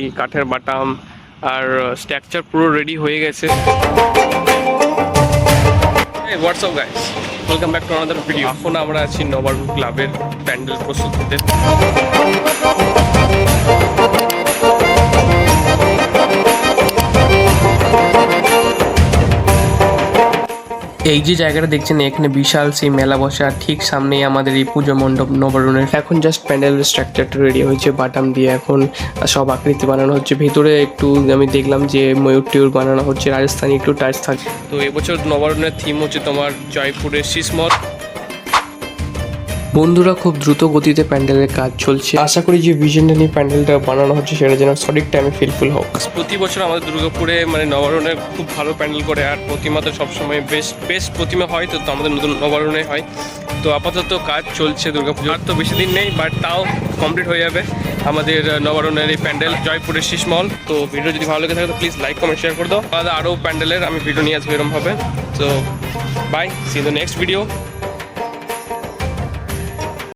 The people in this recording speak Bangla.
কাঠের বাটাম আর স্ট্রাকচার পুরো রেডি হয়ে গেছে। WhatsApp guys welcome back to আমাদের ভিডিও এখন আমরা আছি নবারুণ ক্লাবের প্যান্ডেল প্রস্তুতিতে। এই যে জায়গাটা দেখছেন, এখানে বিশাল সেই মেলা বসা ঠিক সামনেই আমাদের এই পুজো মণ্ডপ নবরণের। এখন জাস্ট প্যান্ডেল স্ট্রাকচারটা রেডি হয়েছে, বাটাম দিয়ে এখন সব আকৃতি বানানো হচ্ছে। ভেতরে একটু আমি দেখলাম যে ময়ূর টিউর বানানো হচ্ছে, রাজস্থানি একটু টাচ থাকে তো এবছর নবরণের থিম হচ্ছে তোমার জয়পুরের শিসমত বন্ধুরা খুব দ্রুত গতিতে প্যান্ডেলের কাজ চলছে। আশা করি যে ভিশনটা নিয়ে প্যান্ডেলটা বানানো হচ্ছে সেটা যেন সঠিক টাইমে ফিলফুল হোক। প্রতি বছর আমাদের দুর্গাপুরে মানে নবারণে খুব ভালো প্যান্ডেল করে আর প্রতিমা তো সবসময় বেস্ট বেস্ট প্রতিমা হয় তো তো আমাদের নতুন নবারণে হয়। তো আপাতত কাজ চলছে দুর্গাপুজো আর তো বেশি দিন নেই বাট তাও কমপ্লিট হয়ে যাবে আমাদের নবারণের এই প্যান্ডেল জয়পুরের শীষমল তো ভিডিও যদি ভালো লেগে থাকে তো প্লিজ লাইক কমেন্ট শেয়ার করে দাও। আরও প্যান্ডেলের আমি ভিডিও নিয়ে আসব এরকম ভাবে তো bye see the next video